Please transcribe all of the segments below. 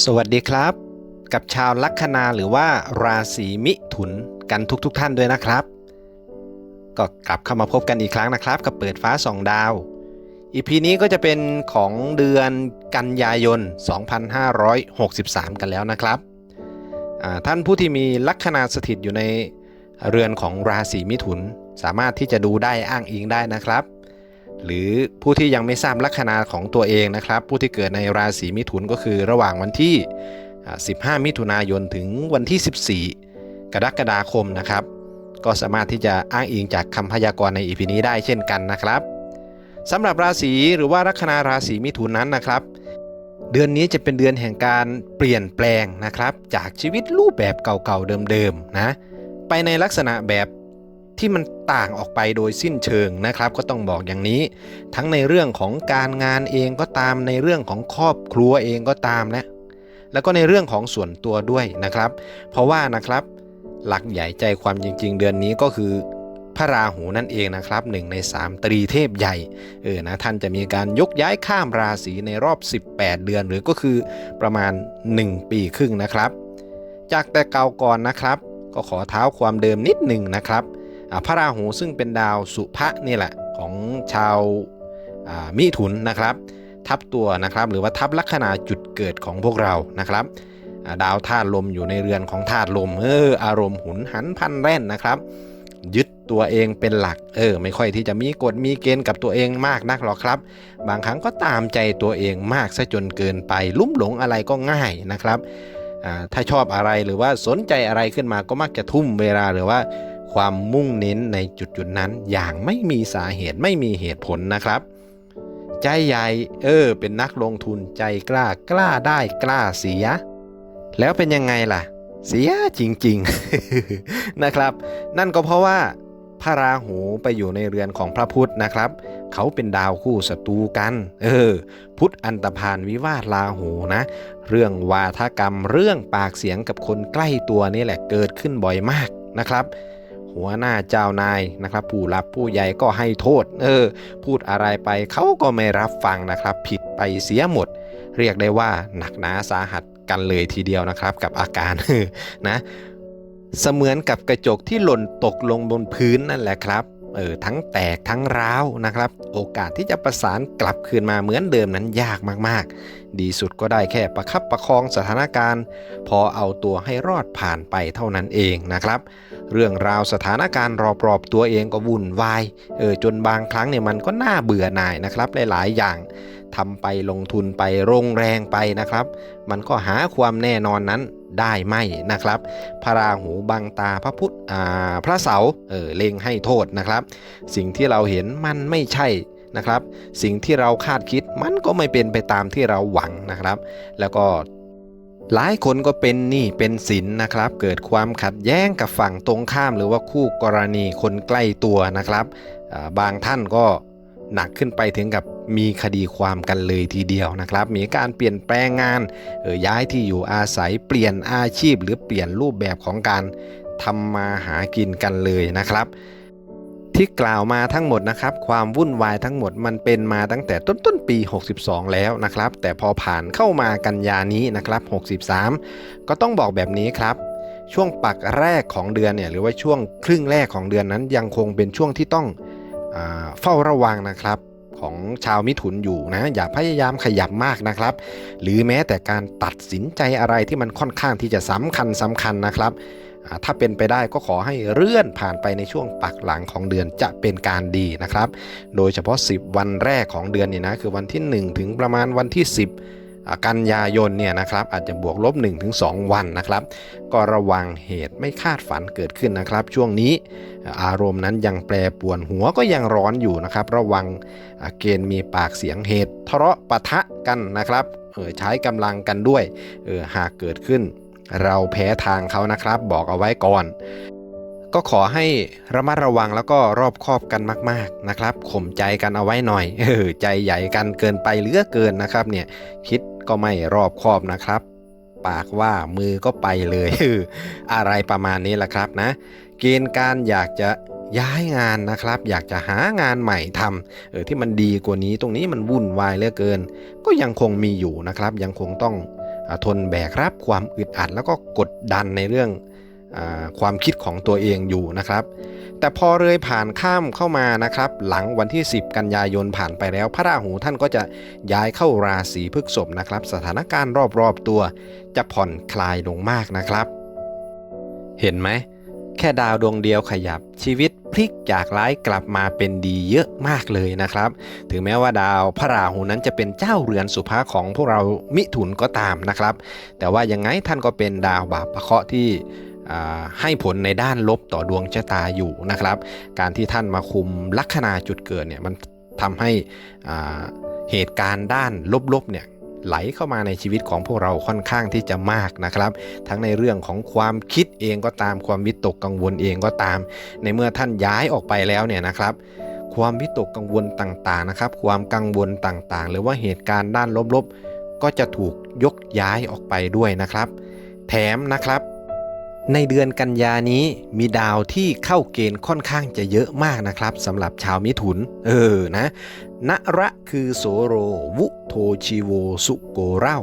สวัสดีครับ กับชาวลัคนาหรือว่าราศีมิถุนกันทุกๆทท่านด้วยนะครับ ก็กลับเข้ามาพบกันอีกครั้งนะครับ กับเปิดฟ้าสองดาวอีพีนี้ก็จะเป็นของเดือนกันยายน 2563 กันแล้วนะครับ ท่านผู้ที่มีลัคนาสถิตอยู่ในเรือนของราศีมิถุน สามารถที่จะดูได้อ้างอิงได้นะครับ หรือผู้ที่ยังไม่ทราบลัคนาของตัวเองนะครับ ผู้ที่เกิดในราศีมิถุนก็คือระหว่างวันที่ 15 มิถุนายนถึงวันที่ 14 กรกฎาคมนะครับ ก็สามารถที่จะอ้างอิงจากคำพยากรณ์ในอีพีนี้ได้เช่นกันนะครับสำหรับราศีหรือว่าลัคนาราศีมิถุนนั้นนะครับ เดือนนี้จะเป็นเดือนแห่งการเปลี่ยนแปลงนะครับ จากชีวิตรูปแบบเก่าๆเดิมๆนะไปในลักษณะแบบ ที่มันต่างออกไปโดยสิ้นเชิงนะครับ ก็ต้องบอกอย่างนี้ ทั้งในเรื่องของการงานเองก็ตามในเรื่องของครอบครัวเองก็ตามนะแล้วก็ในเรื่องของส่วนตัวด้วยนะครับ เพราะว่านะครับหลักใหญ่ใจความจริง ๆ เดือนนี้ก็คือพระราหูนั่นเองนะครับหนึ่งใน 3 ตรีเทพใหญ่เออนะท่านจะมีการยกย้ายข้ามราศีในรอบ 18 เดือน หรือก็คือประมาณ 1 ปีครึ่งนะครับ จากแต่เก่าก่อนนะครับ ก็ขอเท้าความเดิมนิดหนึ่งนะครับ พระราหูซึ่งเป็นดาวสุภะนี่แหละของชาวมิถุนนะครับ ทับตัวนะครับ หรือว่าทับลัคนาจุดเกิดของพวกเรานะครับาดาวธาตุลมอยู่ในเรือนของธาตุลมเอออารมณ์หุนหันพันแร่นนะครับ ยึดตัวเองเป็นหลักเออไม่ค่อยที่จะมีกฎมีเกณฑ์กับตัวเองมากนักหรอกครับ บางครั้งก็ตามใจตัวเองมากซะจนเกินไปลุ่มหลงอะไรก็ง่ายนะครับถ้าชอบอะไรหรือว่าสนใจอะไรขึ้นมาก็มักจะทุ่มเวลาหรือว่า ความมุ่งเน้นในจุดจุดๆนั้นอย่างไม่มีสาเหตุไม่มีเหตุผลนะครับ ใจใหญ่เออ เป็นนักลงทุนใจกล้ากล้าได้กล้าเสีย แล้วเป็นยังไงล่ะ เสียจริงๆนะครับ นั่นก็เพราะว่าพระราหูไปอยู่ในเรือนของพระพุธนะครับ เขาเป็นดาวคู่ศัตรูกัน เออ พุทธอันตพานวิวาทราหูนะ เรื่องวาทกรรมเรื่องปากเสียงกับคนใกล้ตัวนี่แหละเกิดขึ้นบ่อยมากนะครับ หัวหน้าเจ้านายนะครับ ผู้รับผู้ใหญ่ก็ให้โทษ เออ พูดอะไรไปเขาก็ไม่รับฟังนะครับ ผิดไปเสียหมด เรียกได้ว่าหนักหนาสาหัสกันเลยทีเดียวนะครับ กับอาการนะ เสมือนกับกระจกที่หล่นตกลงบนพื้นนั่นแหละครับ เออทั้งแตกทั้งร้าวนะครับ โอกาสที่จะประสานกลับคืนมาเหมือนเดิมนั้นยากมากๆ ดีสุดก็ได้แค่ประคับประคองสถานการณ์ พอเอาตัวให้รอดผ่านไปเท่านั้นเองนะครับ เรื่องราวสถานการณ์รอบๆตัวเองก็วุ่นวายเออจนบางครั้งเนี่ยมันก็น่าเบื่อหน่ายนะครับหลายๆอย่าง ทำไปลงทุนไปลงแรงไปนะครับ มันก็หาความแน่นอนนั้นได้ไม่นะครับ พระราหูบังตาพระพุทธอ่าพระเสาเออเล็งให้โทษนะครับ สิ่งที่เราเห็นมันไม่ใช่นะครับ สิ่งที่เราคาดคิดมันก็ไม่เป็นไปตามที่เราหวังนะครับ แล้วก็หลายคนก็เป็นหนี้เป็นสินนะครับ เกิดความขัดแย้งกับฝั่งตรงข้าม หรือว่าคู่กรณีคนใกล้ตัวนะครับอ่าบางท่านก็ หนักขึ้นไปถึงกับมีคดีความกันเลยทีเดียวนะครับ มีการเปลี่ยนแปลงงานเออย้ายที่อยู่อาศัยเปลี่ยนอาชีพ หรือเปลี่ยนรูปแบบของการทำมาหากินกันเลยนะครับ ที่กล่าวมาทั้งหมดนะครับ ความวุ่นวายทั้งหมดมันเป็นมาตั้งแต่ต้นต้นปี 62 แล้วนะครับ แต่พอผ่านเข้ามากันยานี้นะครับ 63 ก็ต้องบอกแบบนี้ครับช่วงปักแรกของเดือนเนี่ยหรือว่าช่วงครึ่งแรกของเดือนนั้นยังคงเป็นช่วงที่ต้อง เฝ้าระวังนะครับของชาวมิถุนอยู่นะ อย่าพยายามขยับมากนะครับ หรือแม้แต่การตัดสินใจอะไรที่มันค่อนข้างที่จะสำคัญสำคัญนะครับถ้าเป็นไปได้ก็ขอให้เลื่อนผ่านไปในช่วงปักหลังของเดือนจะเป็นการดีนะครับ โดยเฉพาะ 10 วันแรกของเดือนนี่นะคือวันที่ 1 ถึงประมาณวันที่ 10 กันยายนเนี่ยนะครับอาจจะบวกลบ 1-2 วันนะครับ ก็ระวังเหตุไม่คาดฝันเกิดขึ้นนะครับ ช่วงนี้อารมณ์นั้นยังแปรปวนหัวก็ยังร้อนอยู่นะครับ ระวังเกณฑ์มีปากเสียงเหตุทะเลาะปะทะกันนะครับเออใช้กำลังกันด้วยเออหากเกิดขึ้น เราแพ้ทางเขานะครับ บอกเอาไว้ก่อนก็ขอให้ระมัดระวังแล้วก็รอบคอบกันมาก ๆนะครับข่มใจกันเอาไว้หน่อยเออใจใหญ่กันเกินไปเหลือเกินนะครับเนี่ยคิด ก็ไม่รอบคอบนะครับ ปากว่ามือก็ไปเลยอะไรประมาณนี้แหละครับนะ เกณฑ์การอยากจะย้ายงานนะครับ อยากจะหางานใหม่ทำเออที่มันดีกว่านี้ตรงนี้มันวุ่นวายเหลือเกิน ก็ยังคงมีอยู่นะครับ ยังคงต้องอทนแบกรับความอึดอัดแล้วก็กดดันในเรื่อง ความคิดของตัวเองอยู่นะครับ แต่พอเลยผ่านข้ามเข้ามานะครับ หลังวันที่ 10 กันยายนผ่านไปแล้ว พระราหูท่านก็จะย้ายเข้าราศีพฤษภนะครับ สถานการณ์รอบๆตัวจะผ่อนคลายลงมากนะครับ เห็นไหม แค่ดาวดวงเดียวขยับชีวิตพลิกจากร้ายกลับมาเป็นดีเยอะมากเลยนะครับ ถึงแม้ว่าดาวพระราหูนั้นจะเป็นเจ้าเรือนสุภาของพวกเรามิถุนก็ตามนะครับ แต่ว่ายังไงท่านก็เป็นดาวบาปประเคราะห์ที่ ให้ผลในด้านลบต่อดวงชะตาอยู่นะครับ การที่ท่านมาคุมลัคนาจุดเกิดเนี่ยมันทำให้เหตุการณ์ด้านลบๆเนี่ยไหลเข้ามาในชีวิตของพวกเราค่อนข้างที่จะมากนะครับ ทั้งในเรื่องของความคิดเองก็ตามความวิตกกังวลเองก็ตาม ในเมื่อท่านย้ายออกไปแล้วเนี่ยนะครับ ความวิตกกังวลต่างๆนะครับ ความกังวลต่างๆ หรือว่าเหตุการณ์ด้านลบๆ ก็จะถูกยกย้ายออกไปด้วยนะครับ แถมนะครับ ในเดือนกันยานี้มีดาวที่เข้าเกณฑ์ค่อนข้างจะเยอะมากนะครับสำหรับชาวมิถุน เออนะนระคือโสโร วุโทชิโวสุโกเร่า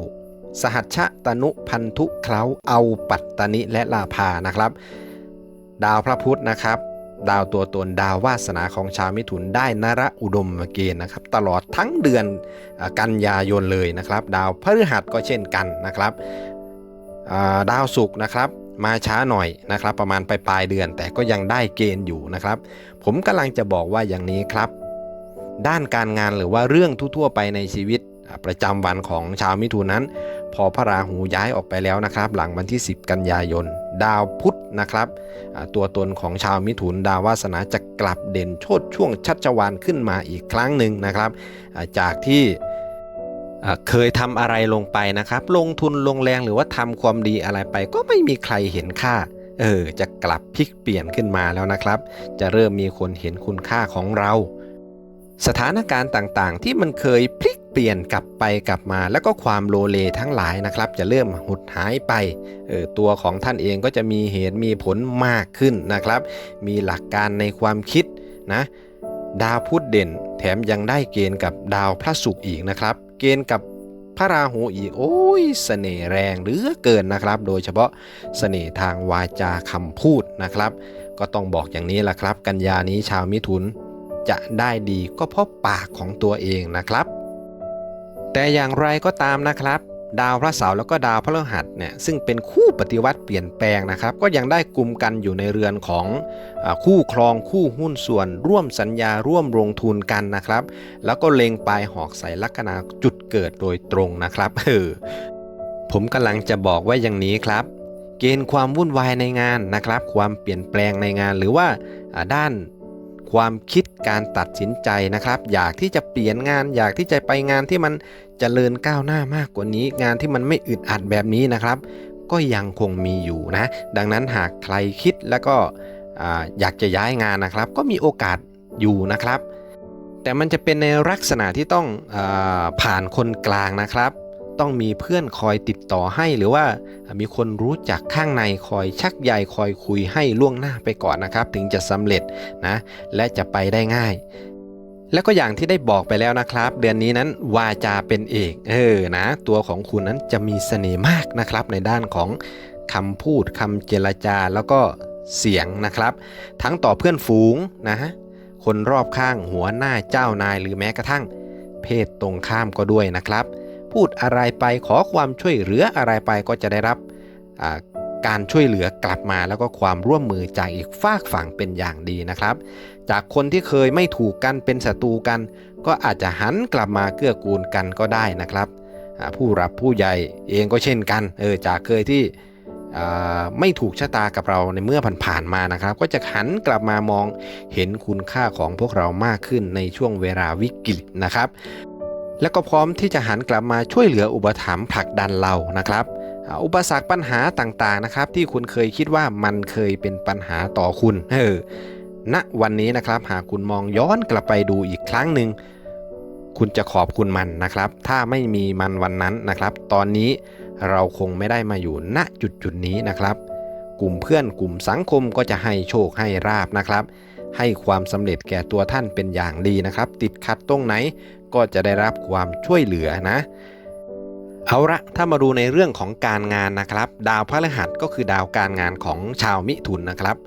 สหัชชะตนุพันธุเคล้าเอาปัตตนิและลาภานะครับ ดาวพระพุธนะครับ ดาวตัวตนดาววาสนาของชาวมิถุนได้นระอุดมเกณฑ์นะครับ ตลอดทั้งเดือนอกันยายนเลยนะครับ ดาวพฤหัสก็เช่นกันนะครับดาวศุกร์นะครับ มาช้าหน่อยนะครับ ประมาณปลายปลายเดือน แต่ก็ยังได้เกณฑ์อยู่นะครับ ผมกำลังจะบอกว่าอย่างนี้ครับ ด้านการงานหรือว่าเรื่องทั่วๆไปในชีวิตประจำวันของชาวมิถุนนั้น พอพระราหูย้ายออกไปแล้วนะครับ หลังวันที่ 10 กันยายน ดาวพุธนะครับ ตัวตนของชาวมิถุนดาววาสนาจะกลับเด่นโชดช่วงชัชวานขึ้นมาอีกครั้งหนึ่งนะครับ จากที่ เคยทำอะไรลงไปนะครับ ลงทุนลงแรงหรือว่าทำความดีอะไรไป ก็ไม่มีใครเห็นค่า เออ จะกลับพลิกเปลี่ยนขึ้นมาแล้วนะครับ จะเริ่มมีคนเห็นคุณค่าของเรา สถานการณ์ต่างๆ ที่มันเคยพลิกเปลี่ยนกลับไปกลับมา แล้วก็ความโลเลทั้งหลายนะครับ จะเริ่มหดหายไปเออตัวของท่านเองก็จะมีเหตุมีผลมากขึ้นนะครับ มีหลักการในความคิดนะ ดาวพุธเด่น แถมยังได้เกณฑ์กับดาวพระศุกร์อีกนะครับ เกณฑ์กับพระราหูอีก โอ้ยเสน่ห์แรงเหลือเกินนะครับ โดยเฉพาะเสน่ห์ทางวาจาคำพูดนะครับ ก็ต้องบอกอย่างนี้แหละครับ กันยานี้ชาวมิถุนจะได้ดีก็เพราะปากของตัวเองนะครับ แต่อย่างไรก็ตามนะครับ ดาวพระเสาร์แล้วก็ดาวพฤหัสเนี่ยซึ่งเป็นคู่ปฏิวัติเปลี่ยนแปลงนะครับ ก็ยังได้กลุ่มกันอยู่ในเรือนของอคู่ครองคู่หุ้นส่วน ร่วมสัญญาร่วมลงทุนกันนะครับ แล้วก็เล็งปลายหอกใส่ลัคนาจุดเกิดโดยตรงนะครับเออผมกำลังจะบอกว่าอย่างนี้ครับ เกณฑ์ความวุ่นวายในงานนะครับ ความเปลี่ยนแปลงในงานหรือว่าด้าน ความคิดการตัดสินใจนะครับ อยากที่จะเปลี่ยนงาน อยากที่จะไปงานที่มันจเจริญก้าวหน้ามากกว่านี้ งานที่มันไม่อึดอัดแบบนี้นะครับ ก็ยังคงมีอยู่นะ ดังนั้นหากใครคิดแล้วก็อ่าอยากจะย้ายงานนะครับ ก็มีโอกาสอยู่นะครับ แต่มันจะเป็นในลักษณะที่ต้องอผ่านคนกลางนะครับ ต้องมีเพื่อนคอยติดต่อให้ หรือว่ามีคนรู้จักข้างในคอยชักใยคอยคุยให้ล่วงหน้าไปก่อนนะครับ ถึงจะสำเร็จนะและจะไปได้ง่ายแล้วก็อย่างที่ได้บอกไปแล้วนะครับ เดือนนี้นั้นวาจาเป็นเอกเออนะ ตัวของคุณนั้นจะมีเสน่ห์มากนะครับ ในด้านของคำพูดคำเจรจาแล้วก็เสียงนะครับ ทั้งต่อเพื่อนฝูงนะฮะคนรอบข้างหัวหน้าเจ้านายหรือแม้กระทั่ง เพศตรงข้ามก็ด้วยนะครับ พูดอะไรไปขอความช่วยเหลืออะไรไปก็จะได้รับการช่วยเหลือกลับมาแล้วก็ความร่วมมือจากอีกฝากฝั่งเป็นอย่างดีนะครับ จากคนที่เคยไม่ถูกกันเป็นศัตรูกัน ก็อาจจะหันกลับมาเกื้อกูลกันก็ได้นะครับ ผู้รับผู้ใหญ่เองก็เช่นกันเออจากเคยที่ไม่ถูกชะตากับเราในเมื่อผ่านๆมานะครับ ก็จะหันกลับมามองเห็นคุณค่าของพวกเรามากขึ้นในช่วงเวลาวิกฤตนะครับ แล้วก็พร้อมที่จะหันกลับมาช่วยเหลืออุปถัมภ์ผลักดันเรานะครับ อุปสรรคปัญหาต่างๆนะครับ ที่คุณเคยคิดว่ามันเคยเป็นปัญหาต่อคุณเออณวันนี้นะครับหากคุณมองย้อนกลับไปดูอีกครั้งหนึ่งคุณจะขอบคุณมันนะครับ ถ้าไม่มีมันวันนั้นนะครับ ตอนนี้เราคงไม่ได้มาอยู่ณจุดจุดนี้นะครับ กลุ่มเพื่อนกลุ่มสังคมก็จะให้โชคให้ราบนะครับ ให้ความสำเร็จแก่ตัวท่านเป็นอย่างดีนะครับ ติดขัดตรงไหน ก็จะได้รับความช่วยเหลือนะ เอาละถ้ามาดูในเรื่องของการงานนะครับ ดาวพฤหัสก็คือดาวการงานของชาวมิถุนนะครับ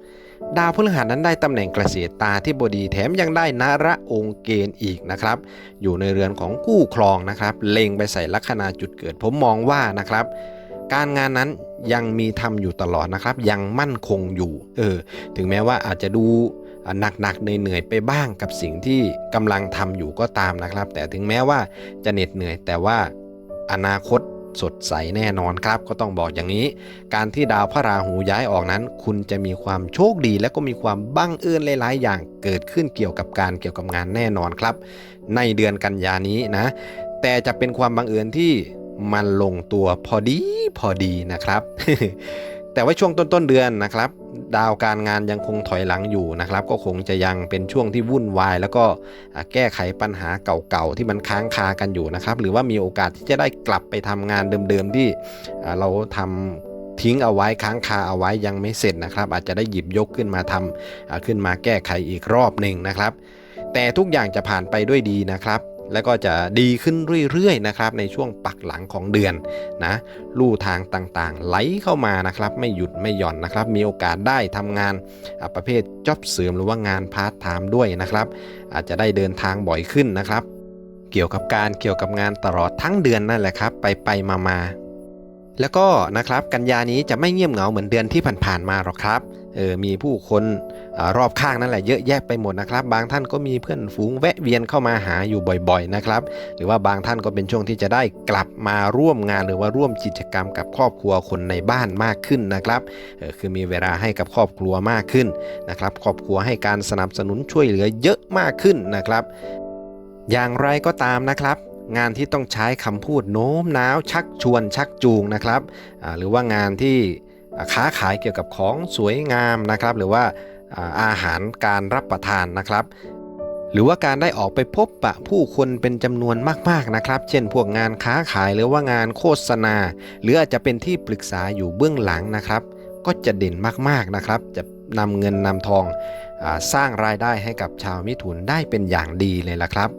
ดาวพฤหัสนั้นได้ตำแหน่งเกษตรตาที่บดีแถมยังได้นาระองค์เกณฑ์อีกนะครับ อยู่ในเรือนของกู้ครองนะครับ เล็งไปใส่ลัคนาจุดเกิดผมมองว่านะครับการงานนั้นยังมีทำอยู่ตลอดนะครับ ยังมั่นคงอยู่เออถึงแม้ว่าอาจจะดู หนักๆเหนื่อยๆไปบ้างกับสิ่งที่กำลังทำอยู่ก็ตามนะครับ แต่ถึงแม้ว่าจะเหน็ดเหนื่อย แต่ว่าอนาคตสดใสแน่นอนครับ ก็ต้องบอกอย่างนี้ การที่ดาวพระราหูย้ายออกนั้น คุณจะมีความโชคดี และก็มีความบังเอิญหลายๆ อย่างเกิดขึ้นเกี่ยวกับการเกี่ยวกับงานแน่นอนครับ ในเดือนกันยานี้นะ แต่จะเป็นความบังเอิญที่มันลงตัวพอดีพอดีนะครับ แต่ว่าช่วงต้นๆเดือนนะครับ ดาวการงานยังคงถอยหลังอยู่นะครับ ก็คงจะยังเป็นช่วงที่วุ่นวาย แล้วก็แก้ไขปัญหาเก่าๆที่มันค้างคากันอยู่นะครับ หรือว่ามีโอกาสที่จะได้กลับไปทำงานเดิมๆที่เราทำทิ้งเอาไว้ค้างคาเอาไว้ยังไม่เสร็จนะครับ อาจจะได้หยิบยกขึ้นมาทำขึ้นมาแก้ไขอีกรอบหนึ่งนะครับ แต่ทุกอย่างจะผ่านไปด้วยดีนะครับ แล้วก็จะดีขึ้นเรื่อยๆนะครับในช่วงปักหลังของเดือนนะลู่ทางต่างๆ ไหลเข้ามานะครับ ไม่หยุดไม่หย่อนนะครับ มีโอกาสได้ทำงานประเภทจ็อบเสริมหรือว่างานพาร์ทไทม์ด้วยนะครับ อาจจะได้เดินทางบ่อยขึ้นนะครับ เกี่ยวกับการเกี่ยวกับงานตลอดทั้งเดือนนั่นแหละครับ ไปไปมามาแล้วก็นะครับกันยานี้จะไม่เงียบเหงาเหมือนเดือนที่ผ่านๆมาหรอกครับ เออมีผู้คนอรอบข้างนั่นแหละเยอะแยะไปหมดนะครับ บางท่านก็มีเพื่อนฝูงแวะเวียนเข้ามาหาอยู่บ่อยๆนะครับ หรือว่าบางท่านก็เป็นช่วงที่จะได้กลับมาร่วมงานหรือว่าร่วมกิจกรรมกับครอบครัวคนในบ้านมากขึ้นนะครับเออคือมีเวลาให้กับครอบครัวมากขึ้นนะครับครอบครัวให้การสนับสนุนช่วยเหลือเยอะมากขึ้นนะครับ อย่างไรก็ตามนะครับงานที่ต้องใช้คำพูดโน้มน้าวชักชวนชักจูงนะครับหรือว่างานที่ ค้าขายเกี่ยวกับของสวยงามนะครับ หรือว่าอาหารการรับประทานนะครับ หรือว่าการได้ออกไปพบปะผู้คนเป็นจำนวนมากๆนะครับ เช่น พวกงานค้าขายหรือว่างานโฆษณา หรืออาจจะเป็นที่ปรึกษาอยู่เบื้องหลังนะครับ ก็จะเด่นมากๆนะครับจะ นำเงินนำทองอสร้างรายได้ให้กับชาวมิถุนได้เป็นอย่างดีเลยละครับ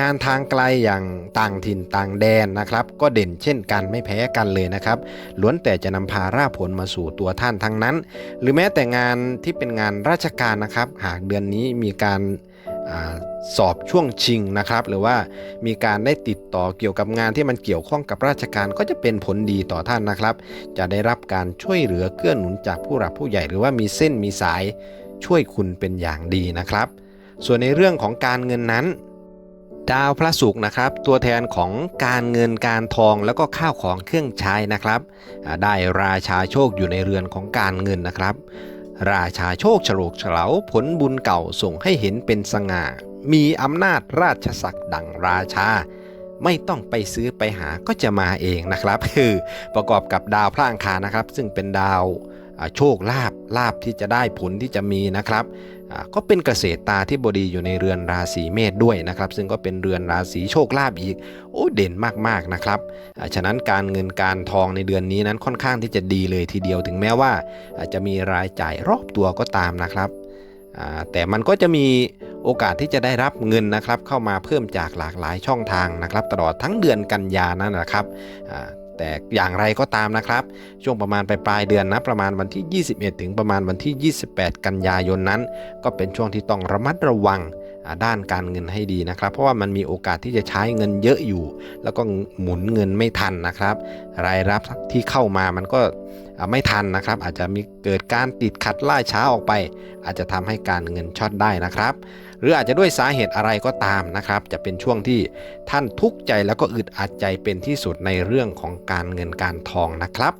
งานทางไกลอย่างต่างถิ่นต่างแดนนะครับ ก็เด่นเช่นกันไม่แพ้กันเลยนะครับล้วนแต่จะนำพาราผลมาสู่ตัวท่านทั้งนั้น หรือแม้แต่งานที่เป็นงานราชการนะครับ หากเดือนนี้มีการ สอบช่วงชิงนะครับ หรือว่ามีการได้ติดต่อเกี่ยวกับงานที่มันเกี่ยวข้องกับราชการก็จะเป็นผลดีต่อท่านนะครับ จะได้รับการช่วยเหลือเกื้อหนุนจากผู้หลักผู้ใหญ่หรือว่ามีเส้นมีสายช่วยคุณเป็นอย่างดีนะครับ ส่วนในเรื่องของการเงินนั้น ดาวพระศุกร์นะครับ ตัวแทนของการเงินการทองแล้วก็ข้าวของเครื่องใช้นะครับ ได้ราชาโชคอยู่ในเรือนของการเงินนะครับ ราชาโชคฉลกเฉลาผลบุญเก่าส่งให้เห็นเป็นสง่า มีอำนาจราชศักดิ์ดังราชา ไม่ต้องไปซื้อไปหาก็จะมาเองนะครับ คือประกอบกับดาวพระอังคารนะครับ ซึ่งเป็นดาว โชคลาภลาภที่จะได้ผลที่จะมีนะครับก็เป็นเกษตรตาที่บดีอยู่ในเรือนราศีเมษด้วยนะครับ ซึ่งก็เป็นเรือนราศีโชคลาภอีก โอ้เด่นมากๆนะครับฉะนั้นการเงินการทองในเดือนนี้นั้นค่อนข้างที่จะดีเลยทีเดียวถึงแม้ว่าอาจจะมีรายจ่ายรอบตัวก็ตามนะครับแต่มันก็จะมีโอกาสที่จะได้รับเงินนะครับ เข้ามาเพิ่มจากหลากหลายช่องทางนะครับ ตลอดทั้งเดือนกันยานั้นนะครับ แต่อย่างไรก็ตามนะครับ ช่วงประมาณปลายปลายเดือนนะประมาณวันที่ 21 ถึงประมาณวันที่ 28 กันยายนนั้น ก็เป็นช่วงที่ต้องระมัดระวังด้านการเงินให้ดีนะครับ เพราะว่ามันมีโอกาสที่จะใช้เงินเยอะอยู่ แล้วก็หมุนเงินไม่ทันนะครับ รายรับที่เข้ามามันก็ ไม่ทันนะครับ อาจจะมีเกิดการติดขัดล่าช้าออกไป อาจจะทำให้การเงินช็อตได้นะครับ หรืออาจจะด้วยสาเหตุอะไรก็ตามนะครับ จะเป็นช่วงที่ท่านทุกข์ใจแล้วก็อึดอัดใจเป็นที่สุดในเรื่องของการเงินการทองนะครับ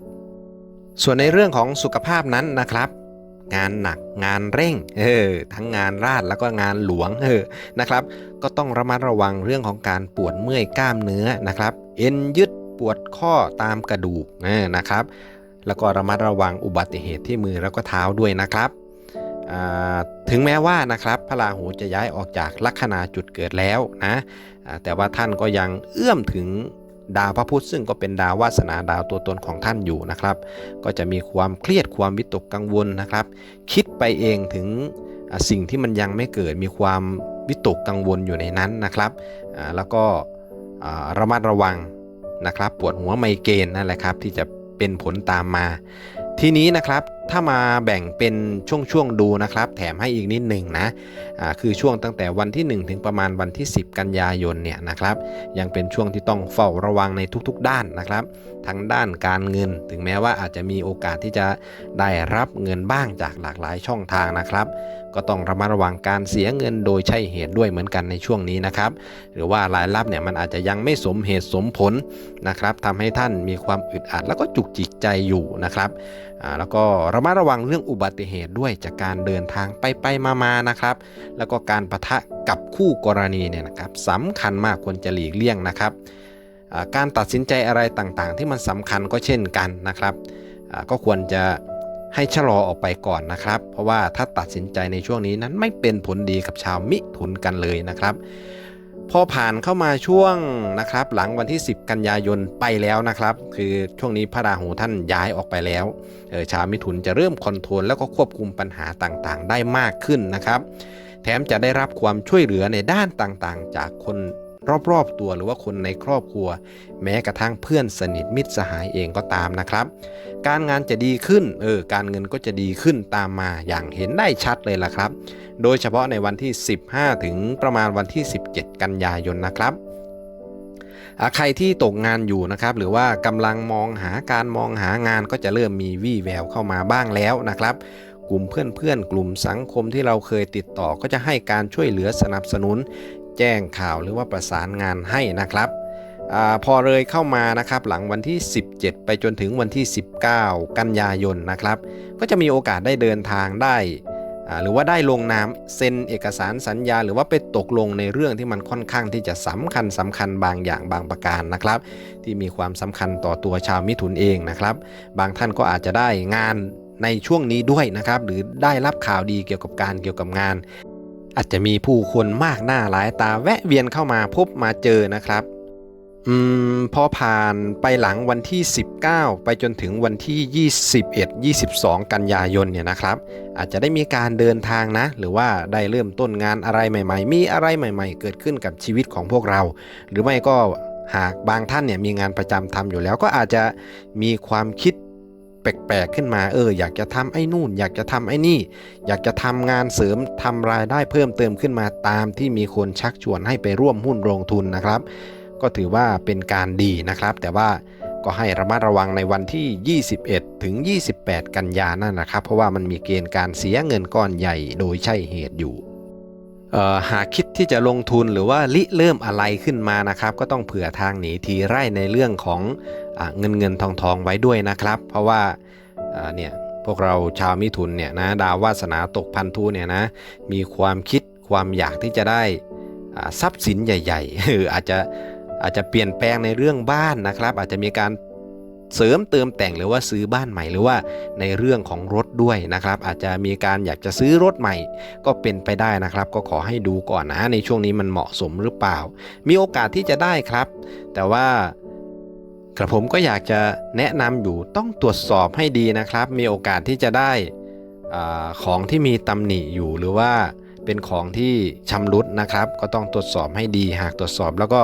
ส่วนในเรื่องของสุขภาพนั้นนะครับงานหนักงานเร่งเออทั้งงานราชแล้วก็งานหลวงเออนะครับ ก็ต้องระมัดระวังเรื่องของการปวดเมื่อยกล้ามเนื้อนะครับ เอ็นยึดปวดข้อตามกระดูกนะครับ แล้วก็ระมัดระวังอุบัติเหตุที่มือแล้วก็เท้าด้วยนะครับถึงแม้ว่านะครับพระราหูจะย้ายออกจากลัคนาจุดเกิดแล้วนะแต่ว่าท่านก็ยังเอื้อมถึงดาวพระพุธซึ่งก็เป็นดาววาสนาดาวตัวตนของท่านอยู่นะครับ ก็จะมีความเครียดความวิตกกังวลนะครับ คิดไปเองถึงสิ่งที่มันยังไม่เกิดมีความวิตกกังวลอยู่ในนั้นนะครับแล้วก็ระมัดระวังนะครับ ปวดหัวไมเกรนนั่นแหละครับที่จะ เป็นผลตามมา ทีนี้นะครับถ้ามาแบ่งเป็นช่วงๆดูนะครับ แถมให้อีกนิดหนึ่งนะอ่าคือช่วงตั้งแต่วันที่ 1 ถึงประมาณวันที่ 10 กันยายนเนี่ยนะครับ ยังเป็นช่วงที่ต้องเฝ้าระวังในทุกๆ ด้านนะครับ ทั้งด้านการเงิน ถึงแม้ว่าอาจจะมีโอกาสที่จะได้รับเงินบ้างจากหลากหลายช่องทางนะครับ ก็ต้องระมัดระวังการเสียเงินโดยใช่เหตุด้วยเหมือนกันในช่วงนี้นะครับ หรือว่ารายรับเนี่ยมันอาจจะยังไม่สมเหตุสมผลนะครับทำให้ท่านมีความอึดอัดแล้วก็จุกจิกใจอยู่นะครับ แล้วก็ระมัดระวังเรื่องอุบัติเหตุด้วยจากการเดินทางไปไปมามานะครับ แล้วก็การประทะกับคู่กรณีเนี่ยนะครับสำคัญมากควรจะหลีกเลี่ยงนะครับการตัดสินใจอะไรต่างๆ ที่มันสำคัญก็เช่นกันนะครับ ก็ควรจะให้ชะลอออกไปก่อนนะครับ เพราะว่าถ้าตัดสินใจในช่วงนี้นั้นไม่เป็นผลดีกับชาวมิถุนกันเลยนะครับ พอผ่านเข้ามาช่วงนะครับ หลังวันที่ 10 กันยายนไปแล้วนะครับ คือช่วงนี้พระราหูท่านย้ายออกไปแล้วออชาวมิถุนจะเริ่มคอนโทรลแล้วก็ควบคุมปัญหาต่างๆ ได้มากขึ้นนะครับ แถมจะได้รับความช่วยเหลือในด้านต่างๆ จากคน รอบๆตัวหรือว่าคนในครอบครัว แม้กระทั่งเพื่อนสนิทมิตรสหายเองก็ตามนะครับ การงานจะดีขึ้นเออการเงินก็จะดีขึ้นตามมาอย่างเห็นได้ชัดเลยล่ะครับ โดยเฉพาะในวันที่ 15 ถึงประมาณวันที่ 17 กันยายนนะครับใครที่ตกงานอยู่นะครับ หรือว่ากำลังมองหาการมองหางานก็จะเริ่มมีวี่แววเข้ามาบ้างแล้วนะครับ กลุ่มเพื่อนๆ กลุ่มสังคมที่เราเคยติดต่อก็จะให้การช่วยเหลือสนับสนุน แจ้งข่าวหรือว่าประสานงานให้นะครับอพอเลยเข้ามานะครับหลังวันที่ 17 ไปจนถึงวันที่ 19 กันยายนนะครับ ก็จะมีโอกาสได้เดินทางได้หรือว่าได้ลงนามเซ็นเอกสารสัญญา หรือว่าไปตกลงในเรื่องที่มันค่อนข้างที่จะสำคัญสำคัญบางอย่างบางประการนะครับ ที่มีความสำคัญต่อตัวชาวมิถุนเองนะครับ บางท่านก็อาจจะได้งานในช่วงนี้ด้วยนะครับ หรือได้รับข่าวดีเกี่ยวกับการเกี่ยวกับงาน อาจจะมีผู้คนมากหน้าหลายตาแวะเวียนเข้ามาพบมาเจอนะครับ อืมพอผ่านไปหลังวันที่ 19 ไปจนถึงวันที่ 21 22 กันยายนเนี่ยนะครับ อาจจะได้มีการเดินทางนะ หรือว่าได้เริ่มต้นงานอะไรใหม่ ๆ มีอะไรใหม่ ๆ เกิดขึ้นกับชีวิตของพวกเรา หรือไม่ก็หากบางท่านเนี่ยมีงานประจำทำอยู่แล้วก็อาจจะมีความคิด แปลกๆขึ้นมาเอออยากจะทำไอ้นู่น อยากจะทำไอ้นี่ อยากจะทำงานเสริมทำรายได้เพิ่มเติมขึ้นมาตามที่มีคนชักชวนให้ไปร่วมหุ้นลงทุนนะครับ ก็ถือว่าเป็นการดีนะครับ แต่ว่าก็ให้ระมัดระวังในวันที่ 21 ถึง 28 กันยานั่นนะครับ เพราะว่ามันมีเกณฑ์การเสียเงินก้อนใหญ่โดยใช่เหตุอยู่ หากคิดที่จะลงทุนหรือว่าริเริ่มอะไรขึ้นมานะครับ ก็ต้องเผื่อทางหนีทีไร่ในเรื่องของอเงินเงินทองทองไว้ด้วยนะครับ เพราะว่าเนี่ยพวกเราชาวมิถุนเนี่ยนะดาววาสนาตกพันธุเนี่ยนะมีความคิดความอยากที่จะได้ทรัพย์สินใหญ่ๆเอออาจจะอาจจะเปลี่ยนแปลงในเรื่องบ้านนะครับ อาจจะมีการ เสริมเติมแต่งหรือว่าซื้อบ้านใหม่หรือว่าในเรื่องของรถด้วยนะครับ อาจจะมีการอยากจะซื้อรถใหม่ก็เป็นไปได้นะครับ ก็ขอให้ดูก่อนนะ ในช่วงนี้มันเหมาะสมหรือเปล่า มีโอกาสที่จะได้ครับ แต่ว่ากระผมก็อยากจะแนะนำอยู่ต้องตรวจสอบให้ดีนะครับ มีโอกาสที่จะได้อาของที่มีตำหนิอยู่หรือว่าเป็นของที่ชำรุดนะครับ ก็ต้องตรวจสอบให้ดีหากตรวจสอบแล้วก็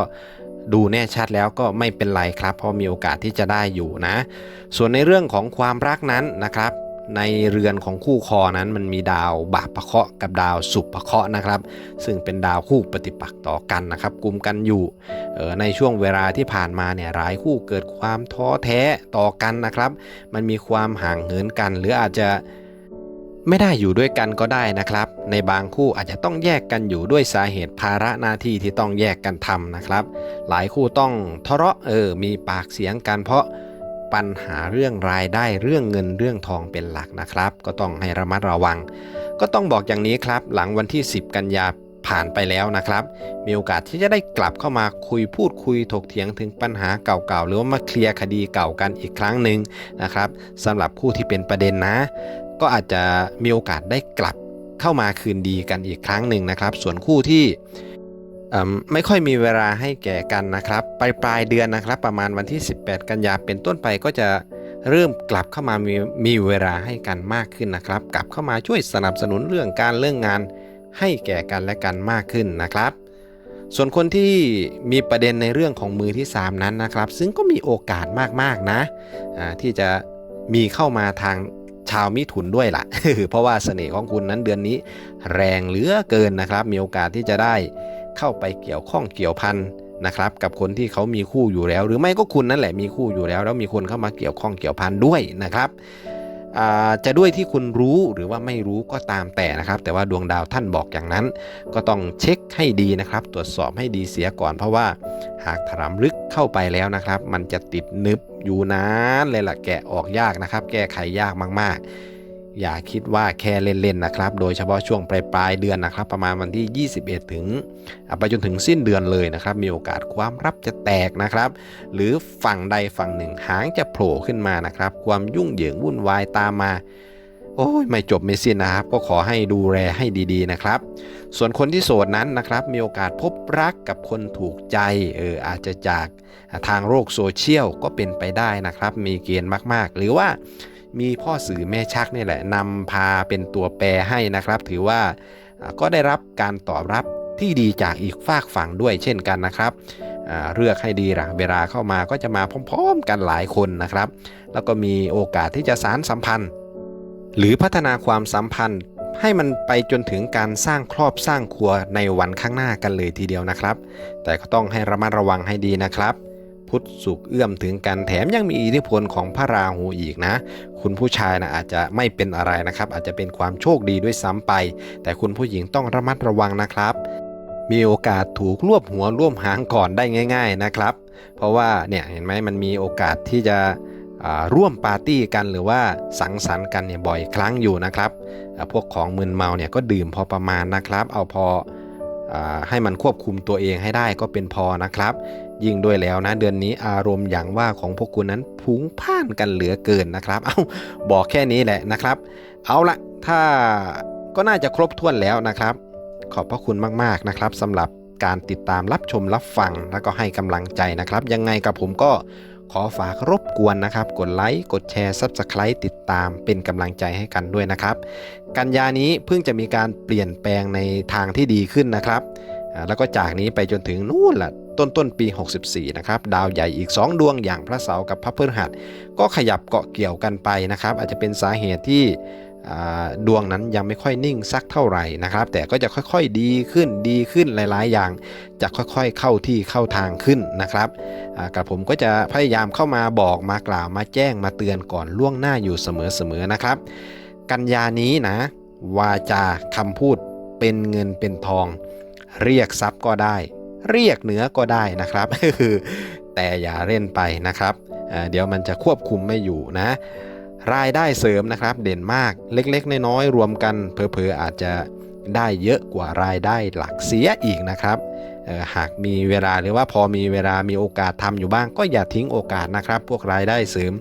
ดูแน่ชัดแล้วก็ไม่เป็นไรครับ เพราะมีโอกาสที่จะได้อยู่นะ ส่วนในเรื่องของความรักนั้นนะครับ ในเรือนของคู่คอนั้นมันมีดาวบาปะเคาะกับดาวสุภพระเคาะนะครับ ซึ่งเป็นดาวคู่ปฏิปักษ์ต่อกันนะครับกลุ่มกันอยู่ในช่วงเวลาที่ผ่านมาเนี่ยหลายคู่เกิดความท้อแท้ต่อกันนะครับ มันมีความห่างเหินกัน หรืออาจจะ ไม่ได้อยู่ด้วยกันก็ได้นะครับ ในบางคู่อาจจะต้องแยกกันอยู่ด้วยสาเหตุภาระหน้าที่ที่ต้องแยกกันทำนะครับ หลายคู่ต้องทะเลาะเออมีปากเสียงกันเพราะปัญหาเรื่องรายได้เรื่องเงินเรื่องทองเป็นหลักนะครับ ก็ต้องให้ระมัดระวัง ก็ต้องบอกอย่างนี้ครับ หลังวันที่ 10 กันยาผ่านไปแล้วนะครับ มีโอกาสที่จะได้กลับเข้ามาคุยพูดคุยถกเถียงถึงปัญหาเก่าๆ หรือว่ามาเคลียร์คดีเก่ากันอีกครั้งหนึ่งนะครับสำหรับคู่ที่เป็นประเด็นนะ ก็อาจจะมีโอกาสได้กลับเข้ามาคืนดีกันอีกครั้งหนึ่งนะครับ ส่วนคู่ที่ไม่ค่อยมีเวลาให้แก่กันนะครับปลายปลายเดือนนะครับ ประมาณวันที่ 18 กันยาเป็นต้นไปก็จะเริ่มกลับเข้ามามีมีเวลาให้กันมากขึ้นนะครับ กลับเข้ามาช่วยสนับสนุนเรื่องการเรื่องงานให้แก่กันและกันมากขึ้นนะครับ ส่วนคนที่มีประเด็นในเรื่องของมือที่ 3 นั้นนะครับ ซึ่งก็มีโอกาสมากๆนะที่จะมีเข้ามาทาง ชาวมิถุนด้วยล่ะ เพราะว่าเสน่ห์ของคุณนั้นเดือนนี้ แรงเหลือเกินนะครับ มีโอกาสที่จะได้เข้าไปเกี่ยวข้องเกี่ยวพันนะครับ กับคนที่เขามีคู่อยู่แล้ว หรือไม่ก็คุณนั่นแหละมีคู่อยู่แล้ว แล้วมีคนเข้ามาเกี่ยวข้องเกี่ยวพันด้วยนะครับจะด้วยที่คุณรู้หรือว่าไม่รู้ก็ตามแต่นะครับ แต่ว่าดวงดาวท่านบอกอย่างนั้น ก็ต้องเช็คให้ดีนะครับ ตรวจสอบให้ดีเสียก่อนเพราะว่าหากถลำลึกเข้าไปแล้วนะครับ มันจะติดนึบ อยู่นานเลยล่ะแกะออกยากนะครับ แก้ไขยากมาก ๆ อย่าคิดว่าแค่เล่นๆนะครับ โดยเฉพาะช่วงปลายปลายเดือนนะครับ ประมาณวันที่ 21 ถึงอะไปจนถึงสิ้นเดือนเลยนะครับ มีโอกาสความรับจะแตกนะครับ หรือฝั่งใดฝั่งหนึ่งหางจะโผล่ขึ้นมานะครับ ความยุ่งเหยิงวุ่นวายตามมา โอ้ยไม่จบไม่สิ้นนะครับ ก็ขอให้ดูแลให้ดีๆนะครับ ส่วนคนที่โสดนั้นนะครับ มีโอกาสพบรักกับคนถูกใจเอออาจจะจากทางโลกโซเชียลก็เป็นไปได้นะครับ มีเกณฑ์มากๆ หรือว่ามีพ่อสื่อแม่ชักนี่แหละนำพาเป็นตัวแปรให้นะครับ ถือว่าก็ได้รับการตอบรับที่ดีจากอีกฝากฝั่งด้วยเช่นกันนะครับเลือกให้ดีล่ะเวลาเข้ามาก็จะมาพร้อม ๆ กันหลายคนนะครับ แล้วก็มีโอกาสที่จะสารสัมพันธ์ หรือพัฒนาความสัมพันธ์ ให้มันไปจนถึงการสร้างครอบสร้างครัวในวันข้างหน้ากันเลยทีเดียวนะครับ แต่ก็ต้องให้ระมัดระวังให้ดีนะครับ พุทธสุขเอื้อมถึงกันแถมยังมีอิทธิพลของพระราหูอีกนะ คุณผู้ชายนะอาจจะไม่เป็นอะไรนะครับ อาจจะเป็นความโชคดีด้วยซ้ำไป แต่คุณผู้หญิงต้องระมัดระวังนะครับมีโอกาสถูกรวบหัวร่วมหางก่อนได้ง่าย ๆนะครับ เพราะว่าเนี่ยเห็นไหมมันมีโอกาสที่จะ ร่วมปาร์ตี้กันหรือว่าสังสรรค์กันเนี่ยบ่อยครั้งอยู่นะครับ พวกของมึนเมาเนี่ยก็ดื่มพอประมาณนะครับ เอาพออให้มันควบคุมตัวเองให้ได้ก็เป็นพอนะครับ ยิ่งด้วยแล้วนะเดือนนี้อารมณ์อย่างว่าของพวกคุณนั้นพุงพ่านกันเหลือเกินนะครับ เอาบอกแค่นี้แหละนะครับ เอาละถ้าก็น่าจะครบถ้วนแล้วนะครับ ขอบพระคุณมากๆนะครับสำหรับการติดตามรับชมรับฟังแล้วก็ให้กำลังใจนะครับ ยังไงกับผมก็ ขอฝากรบกวนนะครับ กดไลค์ กดแชร์ Subscribe ติดตามเป็นกำลังใจให้กันด้วยนะครับ กันยานี้เพิ่งจะมีการเปลี่ยนแปลงในทางที่ดีขึ้นนะครับ แล้วก็จากนี้ไปจนถึงนู่นละต้นต้นปี 64 นะครับ ดาวใหญ่อีก 2 ดวงอย่างพระเสาร์กับพระพฤหัส ก็ขยับเกาะเกี่ยวกันไปนะครับ อาจจะเป็นสาเหตุที่ ดวงนั้นยังไม่ค่อยนิ่งสักเท่าไหร่นะครับ แต่ก็จะค่อยๆดีขึ้นดีขึ้นหลายๆ อย่าง จะค่อยๆเข้าที่เข้าทางขึ้นนะครับกับผมก็จะพยายามเข้ามาบอกมากล่าวมาแจ้งมาเตือนก่อนล่วงหน้าอยู่เสมอๆนะครับ กันยานี้นะ วาจาคำพูดเป็นเงินเป็นทอง เรียกทรัพย์ก็ได้ เรียกเหนือก็ได้นะครับแต่อย่าเล่นไปนะครับเดี๋ยวมันจะควบคุมไม่อยู่นะ รายได้เสริมนะครับ เด่นมากเล็กๆ น้อยๆรวมกันเพอๆอาจจะได้เยอะกว่ารายได้หลักเสียอีกนะครับหากมีเวลาหรือว่าพอมีเวลามีโอกาสทำอยู่บ้าง ก็อย่าทิ้งโอกาสนะครับ พวกรายได้เสริม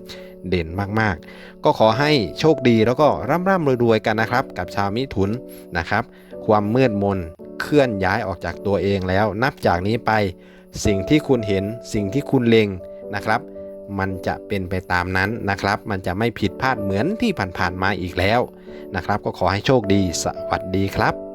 เด่นมากๆ ก็ขอให้โชคดีแล้วก็ร่ำร่ำรวยๆกันนะครับ กับชาวมิถุนนะครับ ความมืดมนเคลื่อนย้ายออกจากตัวเองแล้ว นับจากนี้ไปสิ่งที่คุณเห็นสิ่งที่คุณเล็งนะครับ มันจะเป็นไปตามนั้นนะครับ มันจะไม่ผิดพลาดเหมือนที่ผ่านๆมาอีกแล้วนะครับ ก็ขอให้โชคดี สวัสดีครับ